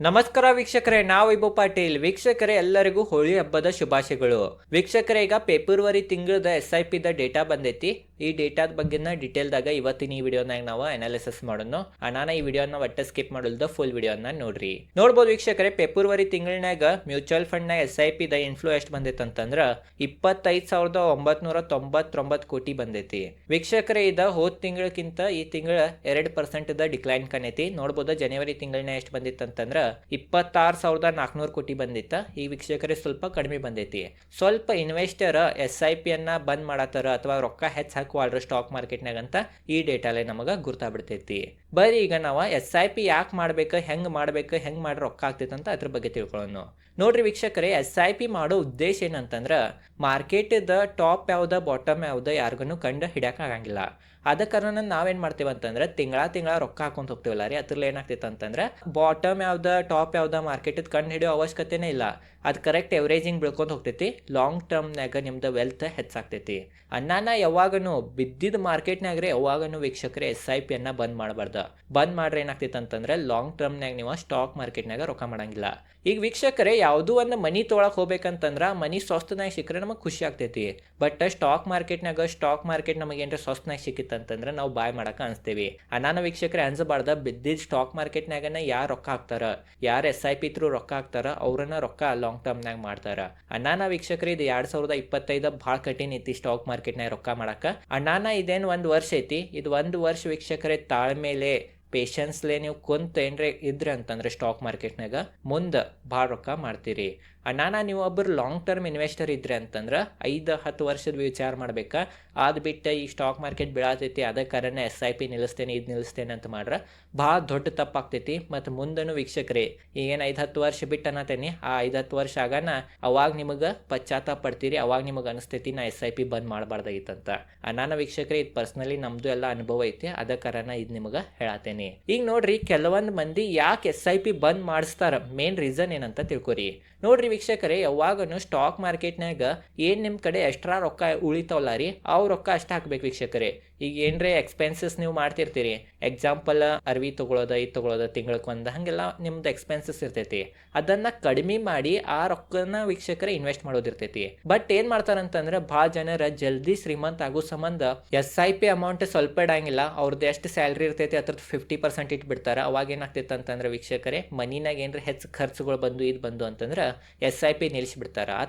ನಮಸ್ಕಾರ ವೀಕ್ಷಕರೇ, ನಾವು ಇಬ್ಬ ಪಾಟೀಲ್. ವೀಕ್ಷಕರೇ, ಎಲ್ಲರಿಗೂ ಹೋಳಿ ಹಬ್ಬದ ಶುಭಾಶಯಗಳು. ವೀಕ್ಷಕರೇ, ಈಗ ಫೆಬ್ರವರಿ ತಿಂಗಳದ ಎಸ್ ಐ ಪಿದ ಡೇಟಾ ಬಂದೈತಿ. ಈ ಡೇಟಾದ ಬಗ್ಗೆನ ಡೀಟೇಲ್ದಾಗ ಇವತ್ತಿನ ಈ ವಿಡಿಯೋನಾಗ ನಾವು ಅನಾಲಿಸಿಸ್ ಮಾಡೋಣ. ಅನಾನ ಈ ವಿಡಿಯೋನ ಒಟ್ಟ ಸ್ಕಿಪ್ ಮಾಡಲ್ದ ಫುಲ್ ವಿಡಿಯೋನ ನೋಡ್ರಿ. ನೋಡ್ಬೋದು ವೀಕ್ಷಕರೇ, ಫೆಬ್ರವರಿ ತಿಂಗಳನಾಗ ಮ್ಯೂಚುವಲ್ ಫಂಡ್ನಾಗ ಎಸ್ ಐ ದ ಇನ್ಫ್ಲೋ ಎಷ್ಟು ಬಂದೈತೆ ಅಂತಂದ್ರ ಇಪ್ಪತ್ತೈದು ಸಾವಿರದ ಒಂಬತ್ನೂರ ತೊಂಬತ್ತೊಂಬತ್ತು ಕೋಟಿ ಬಂದೈತಿ. ವೀಕ್ಷಕರೇ, ಇದ ಹೋದ್ ತಿಂಗಳಕ್ಕಿಂತ ಈ ತಿಂಗಳ ಎರಡು ಪರ್ಸೆಂಟ್ ಡಿಕ್ಲೈನ್ ಕಾಣೈತಿ. ನೋಡ್ಬೋದು ಜನವರಿ ತಿಂಗಳನ್ನ ಎಷ್ಟು ಬಂದಿತ್ತು ಅಂತಂದ್ರ ಇಪ್ಪತ್ತಾರು ಸಾವಿರದ ನಾಲ್ಕುನೂರು ಕೋಟಿ ಬಂದಿತ್ತ. ಈ ವೀಕ್ಷಕರೇ ಸ್ವಲ್ಪ ಕಡಿಮೆ ಬಂದೈತಿ. ಸ್ವಲ್ಪ ಇನ್ವೆಸ್ಟರ್ ಎಸ್ ಐ ಅನ್ನ ಬಂದ್ ಮಾಡತ್ತಾರ ಅಥವಾ ರೊಕ್ಕ ಹೆಚ್ಚು ಹಾಕುವಲ್ರ ಸ್ಟಾಕ್ ಮಾರ್ಕೆಟ್ನಾಗ ಅಂತ ಈ ಡೇಟಾಲೆ ನಮಗೆ ಗುರ್ತಾಗ್ಬಿಡ್ತೈತಿ. ಬರೀ ಈಗ ನಾವು ಎಸ್ ಐ ಪಿ ಯಾಕೆ ಮಾಡ್ಬೇಕು, ಹೆಂಗೆ ಮಾಡ್ಬೇಕು, ಹೆಂಗೆ ಮಾಡಿ ರೊಕ್ಕ ಆಗ್ತೈತೆ ಅಂತ ಅದ್ರ ಬಗ್ಗೆ ತಿಳ್ಕೊಳ್ಳೋಣ ನೋಡ್ರಿ ವೀಕ್ಷಕರೇ ಎಸ್ ಐ ಪಿ ಮಾಡೋ ಉದ್ದೇಶ ಏನಂತಂದ್ರೆ ಮಾರ್ಕೆಟದ ಟಾಪ್ ಯಾವ್ದ, ಬಾಟಮ್ ಯಾವ್ದ ಯಾರಿಗೂ ಕಂಡು ಹಿಡಿಯಕ್ಕೆ ಆಗಂಗಿಲ್ಲ. ಅದ ಕಾರಣ ನಾವೇನ್ ಮಾಡ್ತೀವಿ ಅಂತಂದ್ರೆ ತಿಂಗಳ ತಿಂಗಳ ರೊಕ್ಕ ಹಾಕೊಂತ ಹೋಗ್ತೀವಲ್ಲ ರೀ, ಅದ್ರಲ್ಲಿ ಏನಾಗ್ತೈತೆ ಅಂತಂದ್ರೆ ಬಾಟಮ್ ಯಾವ್ದ, ಟಾಪ್ ಯಾವ್ದ ಮಾರ್ಕೆಟ್ ಕಂಡು ಹಿಡಿಯೋ ಅವಶ್ಯಕತೆನೇ ಇಲ್ಲ. ಅದು ಕರೆಕ್ಟ್ ಎವರೇಜಿಂಗ್ ಬೆಳ್ಕೊಂತ ಹೋಗ್ತೈತಿ. ಲಾಂಗ್ ಟರ್ಮ್ನಾಗ ನಿಮ್ದು ವೆಲ್ತ್ ಹೆಚ್ಚಾಗ್ತೈತಿ. ಅನ್ನಾನ ಯಾವಾಗನು ಬಿದ್ದಿದ್ದ ಮಾರ್ಕೆಟ್ನಾಗ್ರೆ ಯಾವಾಗನು ವೀಕ್ಷಕರೇ ಎಸ್ ಐ ಪಿ ಅನ್ನ ಬಂದ್ ಮಾಡಬಾರ್ದು. ಬಂದ್ ಮಾಡ್ರೆ ಏನಾಗ್ತೈತೆ ಅಂತಂದ್ರೆ ಲಾಂಗ್ ಟರ್ಮ್ನಾಗ ನೀವು ಸ್ಟಾಕ್ ಮಾರ್ಕೆಟ್ನಾಗ ರೊಕ್ಕ ಮಾಡಂಗಿಲ್ಲ. ಈಗ ವೀಕ್ಷಕರೇ ಯಾವುದೂ ಒಂದು ಮನಿ ತೊಳಕ್ ಹೋಗ್ಬೇಕಂತಂದ್ರೆ ಮನಿ ಸ್ವಸ್ತನಾಗ ಸಿಕ್ಕರೆ ನಮಗೆ ಖುಷಿ ಆಗ್ತೈತಿ. ಬಟ್ ಸ್ಟಾಕ್ ಮಾರ್ಕೆಟ್ನಾಗ ಸ್ಟಾಕ್ ಮಾರ್ಕೆಟ್ ನಮಗೆ ಏನಾರ ಸ್ವಸ್ತನಾಗ ಸಿಕ್ಕಿತ್ತಂತಂದ್ರೆ ನಾವು ಬಾಯ್ ಮಾಡಕ್ಕೆ ಅನಿಸ್ತೀವಿ. ಅನಾನ ವೀಕ್ಷಕರೇ ಅನ್ಸಬಾರ್ದ ಬಿದ್ದಿದ್ದ ಸ್ಟಾಕ್ ಮಾರ್ಕೆಟ್ನಾಗನ ಯಾರು ರೊಕ್ಕ ಹಾಕ್ತಾರ? ಯಾರು ಎಸ್ ಐ ಪಿ ತ್ರೂ ರೊಕ್ಕ ಹಾಕ್ತಾರ? ಅವ್ರನ್ನ ರೊಕ್ಕ ಲಾಂಗ್ ಟರ್ಮ್ನಾಗ ಮಾಡ್ತಾರ. ಅಣ್ಣಾನ ವೀಕ್ಷಕರು ಇದು ಎರಡ್ ಸಾವಿರದ ಇಪ್ಪತ್ತೈದ ಭಾಳ ಕಠಿಣ ಐತಿ ಸ್ಟಾಕ್ ಮಾರ್ಕೆಟ್ನಾಗ ರೊಕ್ಕ ಮಾಡಾಕ. ಅಣ್ಣಾನ ಇದೇನು ಒಂದು ವರ್ಷ ಐತಿ, ಇದು ಒಂದು ವರ್ಷ ವೀಕ್ಷಕರೇ ತಾಳ್ಮೇಲೆ ಪೇಷನ್ಸ್ಲೆ ನೀವು ಕುಂತ ಏನ್ರೆ ಇದ್ರಿ ಅಂತಂದ್ರೆ ಸ್ಟಾಕ್ ಮಾರ್ಕೆಟ್ನಾಗ ಮುಂದೆ ಭಾಳ ರೊಕ್ಕ ಮಾಡ್ತೀರಿ. ಅಣ್ಣಾನ, ನೀವು ಒಬ್ಬರು ಲಾಂಗ್ ಟರ್ಮ್ ಇನ್ವೆಸ್ಟರ್ ಇದ್ರಿ ಅಂತಂದ್ರೆ ಐದು, ಹತ್ತು ವರ್ಷದ ವಿಚಾರ ಮಾಡ್ಬೇಕಾ. ಅದು ಬಿಟ್ಟು ಈ ಸ್ಟಾಕ್ ಮಾರ್ಕೆಟ್ ಬೀಳತೈತಿ ಅದಕ್ಕೆ ಕಾರಣ ಎಸ್ ಐ ಪಿ ನಿಲ್ಲಿಸ್ತೇನೆ ಇದು ನಿಲ್ಲಿಸ್ತೇನೆ ಅಂತ ಮಾಡ್ರೆ ಭಾಳ ದೊಡ್ಡ ತಪ್ಪಾಗ್ತೈತಿ. ಮತ್ತು ಮುಂದನು ವೀಕ್ಷಕರೇ, ಈಗೇನು ಐದು, ಹತ್ತು ವರ್ಷ ಬಿಟ್ಟು ಅನ್ನತೇನಿ. ಆ ಐದು, ಹತ್ತು ವರ್ಷ ಆಗಾನ ಅವಾಗ ನಿಮಗೆ ಪಶ್ಚಾತ್ತಾಪ ಪಡ್ತೀರಿ, ಅವಾಗ ನಿಮಗೆ ಅನಿಸ್ತೈತಿ ನಾ ಎಸ್ ಐ ಪಿ ಬಂದ್ ಮಾಡಬಾರ್ದಾಗಿತ್ತಂತ ಅನಾನ ವೀಕ್ಷಕರೇ, ಇದು ಪರ್ಸ್ನಲಿ ನಮ್ದು ಎಲ್ಲ ಅನುಭವ ಐತಿ, ಅದ ಕಾರಣ ಇದು ನಿಮಗೆ ಹೇಳತ್ತೇನೆ ಈಗ ನೋಡ್ರಿ, ಕೆಲವೊಂದು ಮಂದಿ ಯಾಕೆ ಎಸ್ ಐ ಪಿ ಬಂದ್ ಮಾಡಿಸ್ತಾರ? ಮೇನ್ ರೀಸನ್ ಏನಂತ ತಿಳ್ಕೊರಿ. ನೋಡ್ರಿ ವೀಕ್ಷಕರೇ, ಯಾವಾಗನು ಸ್ಟಾಕ್ ಮಾರ್ಕೆಟ್ನಾಗ ಏನು ನಿಮ್ಮ ಕಡೆ ಎಕ್ಸ್ಟ್ರಾ ರೊಕ್ಕ ಉಳಿತಾವಲ್ಲ ರೀ, ಅವು ರೊಕ್ಕ ಅಷ್ಟು ಹಾಕ್ಬೇಕು ವೀಕ್ಷಕರೇ. ಈಗ ಏನ್ರೆ ಎಕ್ಸ್ಪೆನ್ಸಸ್ ನೀವು ಮಾಡ್ತಿರ್ತೀರಿ? ಎಕ್ಸಾಂಪಲ್ ಅರ್ವಿ ತಗೊಳ್ಳೋದ ಇದು ತೊಗೊಳೋದ ತಿಂಗಳಕ್ಕೆ ಒಂದು, ಹಾಗೆಲ್ಲ ನಿಮ್ದು ಎಕ್ಸ್ಪೆನ್ಸಸ್ ಇರ್ತೈತಿ. ಅದನ್ನ ಕಡಿಮೆ ಮಾಡಿ ಆ ರೊಕ್ಕನ ವೀಕ್ಷಕರೇ ಇನ್ವೆಸ್ಟ್ ಮಾಡೋದಿರ್ತೈತಿ. ಬಟ್ ಏನು ಮಾಡ್ತಾರಂತಂದ್ರೆ, ಭಾಳ ಜನರ ಜಲ್ದಿ ಶ್ರೀಮಂತ ಆಗೋ ಸಂಬಂಧ ಎಸ್ ಐ ಪಿ ಅಮೌಂಟ್ ಸ್ವಲ್ಪ ಇಡಂಗಿಲ್ಲ ಅವ್ರದ್ದು ಎಷ್ಟು ಸ್ಯಾಲ್ರಿ ಇರ್ತೈತಿ ಅದ್ರದ್ದು ಫಿಫ್ಟಿ ಪರ್ಸೆಂಟ್ ಇಟ್ಬಿಡ್ತಾರೆ. ಅವಾಗ ಏನಾಗ್ತೈತೆ ಅಂತಂದ್ರೆ ವೀಕ್ಷಕರೇ, ಮನಿನಾಗ ಏನ್ರ ಹೆಚ್ಚು ಖರ್ಚುಗಳು ಬಂದು ಇದು ಬಂದು ಅಂತಂದ್ರೆ ಎಸ್ ಐ ಪಿ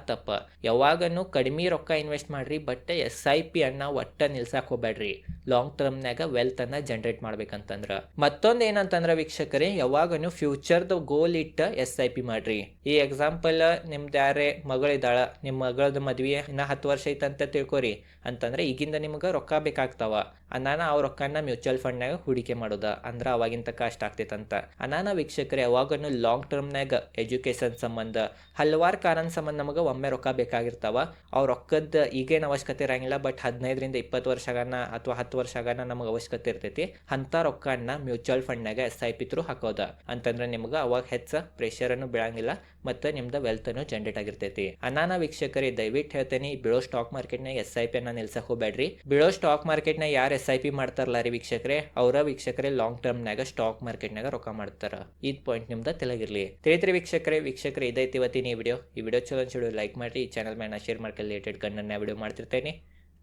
ತಪ್ಪ. ಯಾವಾಗನು ಕಡಿಮೆ ರೊಕ್ಕ ಇನ್ವೆಸ್ಟ್ ಮಾಡ್ರಿ, ಬಟ್ ಎಸ್ ಐ ಪಿ ಅನ್ನ ಒಟ್ಟ ನಿಲ್ಸಾಕ್ ಹೋಗ್ಬೇಡ್ರಿ ಲಾಂಗ್ ಟರ್ಮ್ನಾಗ ವೆಲ್ತ್ ಅನ್ನ ಜನರೇಟ್ ಮಾಡ್ಬೇಕಂತಂದ್ರ. ಮತ್ತೊಂದು ಏನಂತಂದ್ರ ವೀಕ್ಷಕರೇ, ಯಾವಾಗನು ಫ್ಯೂಚರ್ದ ಗೋಲ್ ಇಟ್ಟ ಎಸ್ ಐ ಪಿ ಮಾಡ್ರಿ. ಈ ಎಕ್ಸಾಂಪಲ್ ನಿಮ್ದು ಯಾರೇ ಮಗಳಿದಾಳ ನಿಮ್ಮ ಮಗಳದ ಮದ್ವೆ ಇನ್ನ ಹತ್ತು ವರ್ಷ ಐತಂತ ತಿಳ್ಕೊರಿ. ಅಂತಂದ್ರೆ ಈಗಿಂದ ನಿಮ್ಗೆ ರೊಕ್ಕ ಬೇಕಾಗ್ತಾವ. ಅನಾನ ಅವ್ರ ರೊಕ್ಕನ ಮ್ಯೂಚುವಲ್ ಫಂಡ್ನಾಗ ಹೂಡಿಕೆ ಮಾಡೋದ, ಅಂದ್ರೆ ಅವಾಗಿಂತ ಕಷ್ಟ ಆಗ್ತೈತಂತ. ಅನಾನ ವೀಕ್ಷಕರೇ, ಯಾವಾಗನು ಲಾಂಗ್ ಟರ್ಮ್ನಾಗ ಎಜುಕೇಶನ್ ಸಂಬಂಧ ಹಲವಾರು ಕಾರಣ ಸಂಬಂಧ ನಮಗೆ ಒಮ್ಮೆ ರೊಕ್ಕ ಬೇಕಾಗಿರ್ತಾವ. ಅವ್ರ ರೊಕ್ಕದ ಈಗೇನು ಅವಶ್ಯಕತೆ ಇರಂಗಿಲ್ಲ ಬಟ್ ಹದಿನೈದರಿಂದ ಇಪ್ಪತ್ತು ವರ್ಷಗಾನ ಅಥವಾ ಹತ್ತು ವರ್ಷಗಾನ ನಮಗೆ ಅವಶ್ಯಕತೆ ಇರ್ತೈತಿ. ಅಂತ ರೊಕ್ಕನ ಮ್ಯೂಚುವಲ್ ಫಂಡ್ನಾಗ ಎಸ್ ಐ ಪಿ ತ್ರೂ ಹಾಕೋದ. ಅಂತಂದ್ರೆ ನಿಮ್ಗೆ ಅವಾಗ ಹೆಚ್ಚ ಪ್ರೆಷರ್ ಅನ್ನು ಬೀಳಂಗಿಲ್ಲ ಮತ್ತು ನಿಮ್ದು ವೆಲ್ತ್ ಅನ್ನು ಜನರೇಟ್ ಆಗಿರ್ತೈತಿ. ಅನಾನ ವೀಕ್ಷಕರೇ, ದಯವಿಟ್ಟು ಹೇಳ್ತೇನೆ ಬೀಳೋ ಸ್ಟಾಕ್ ಮಾರ್ಕೆಟ್ನಾಗ ಎಸ್ ಐ ಪಿ ಅನ್ನ ನಿಲ್ಸಕ್ ಹೋಗ್ಬೇಡ್ರಿ ಬೀಳೋ ಸ್ಟಾಕ್ ಮಾರ್ಕೆಟ್ನಾಗ ಯಾರು ಎಸ್ ಐ ಪಿ ಮಾಡ್ತಾರಲ್ಲ ರೀ ವೀಕ್ಷಕರೇ, ಅವರ ವೀಕ್ಷಕರೇ ಲಾಂಗ್ ಟರ್ಮ್ನಾಗ ಸ್ಟಾಕ್ ಮಾರ್ಕೆಟ್ನಾಗ ರೊಕ್ಕ ಮಾಡ್ತಾರ. ಇದ್ ಪಾಯಿಂಟ್ ನಿಮ್ದು ತೆಲಗಿರ್ಲಿ ತಿಳಿತ್ರಿ ವೀಕ್ಷಕರೇ ವೀಕ್ಷಕರೇ ಇದೈತಿ ಇವತ್ತಿನ ಈ ವಿಡಿಯೋ ಈ ವಿಡಿಯೋ ಚಲೋ ಚಲೋ ಲೈಕ್ ಮಾಡಿ ಈ ಚಾನಲ್ ಮೇಲೆ ಶೇರ್ ಮಾಡ್ಕೊಳ್ಳಿ ರಿಲೇಟೆಡ್ ಗಣ್ಣನ್ನ ವಿಡಿಯೋ ಮಾಡ್ತಿರ್ತೇನೆ.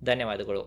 ಧನ್ಯವಾದಗಳು.